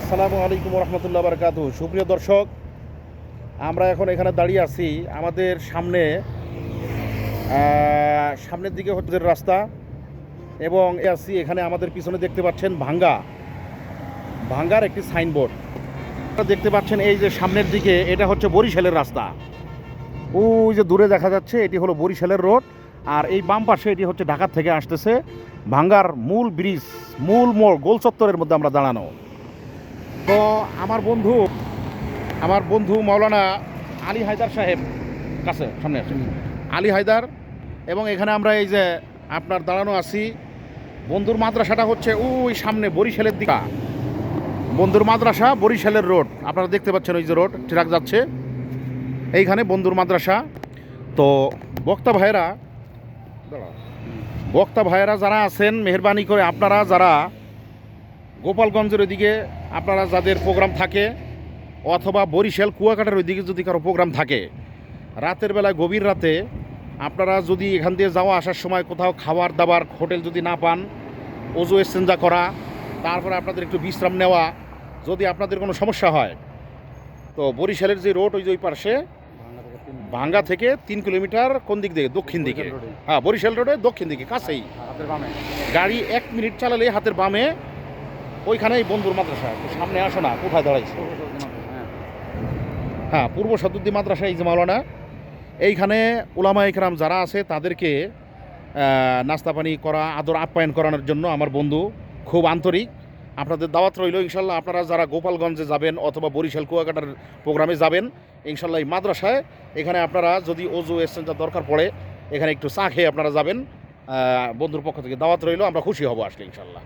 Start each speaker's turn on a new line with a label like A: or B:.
A: আসসালামু আলাইকুম রহমতুল্লাহ বারকাত সুপ্রিয় দর্শক, আমরা এখন এখানে দাঁড়িয়ে আছি আমাদের সামনে সামনের দিকে হচ্ছে রাস্তা এবং আছি এখানে আমাদের পিছনে দেখতে পাচ্ছেন ভাঙ্গা, ভাঙ্গার একটি সাইনবোর্ড। দেখতে পাচ্ছেন এই যে সামনের দিকে, এটা হচ্ছে বরিশালের রাস্তা। ওই যে দূরে দেখা যাচ্ছে, এটি হলো বরিশালের রোড আর এই বাম পাশে এটি হচ্ছে ঢাকার থেকে আসতেছে ভাঙ্গার মূল ব্রিজ, মূল মোড় গোল চত্বরের মধ্যে আমরা দাঁড়ানো। তো আমার বন্ধু আমার বন্ধু মাওলানা আলী হায়দার সাহেব কাছে সামনে আসেন আলী হায়দার এবং এখানে আমরা এই যে আপনার দাঁড়ানো আছি বন্ধুর মাদ্রাসাটা হচ্ছে ওই সামনে বরিশালের দিকা। বন্ধুর মাদ্রাসা বরিশালের রোড আপনারা দেখতে পাচ্ছেন ওই যে রোড ট্রাক যাচ্ছে। এইখানে বন্ধুর মাদ্রাসা। তো বক্তা ভাইয়েরা দাঁড়াও। বক্তা ভাইয়েরা যারা আছেন মেহরবানি করে আপনারা যারা গোপালগঞ্জের ওইদিকে আপনারা যাদের প্রোগ্রাম থাকে অথবা বরিশাল কুয়াকাটার ওইদিকে যদি কারও প্রোগ্রাম থাকে রাতের বেলায় গভীর রাতে আপনারা যদি এখান দিয়ে যাওয়া আসার সময় কোথাও খাবার দাবার হোটেল যদি না পান ওজু এক্সচেঞ্জা করা তারপরে আপনাদের একটু বিশ্রাম নেওয়া যদি আপনাদের কোনো সমস্যা হয় তো বরিশালের যে রোড ওই যে ওই পাশে ভাঙ্গা থেকে তিন কিলোমিটার কোন দিক থেকে দক্ষিণ দিকে। হ্যাঁ বরিশাল রোডে দক্ষিণ দিকে কাছেই। গাড়ি এক মিনিট চালালে হাতের বামে ওইখানেই বন্ধুর মাদ্রাসা সামনে আসো না, কোথায় দাঁড়াইছে? হ্যাঁ পূর্ব সদুদ্দি মাদ্রাসা, এই যে এইখানে ওলামা ইকরাম যারা আছে, তাদেরকে নাস্তা পানি করা, আদর আপ্যায়ন করানোর জন্য আমার বন্ধু, খুব আন্তরিক। আপনাদের দাওয়াত রইল, ইনশাল্লাহ আপনারা যারা গোপালগঞ্জে যাবেন অথবা বরিশাল কুয়াকাটার প্রোগ্রামে যাবেন, ইনশাল্লাহ এই মাদ্রাসায়, এখানে আপনারা যদি অজু এক্সচেঞ্জার দরকার পড়ে, এখানে একটু চা খেয়ে আপনারা যাবেন। বন্ধুর পক্ষ থেকে দাওয়াত রইল, আমরা খুশি হব আসলে ইনশাল্লাহ।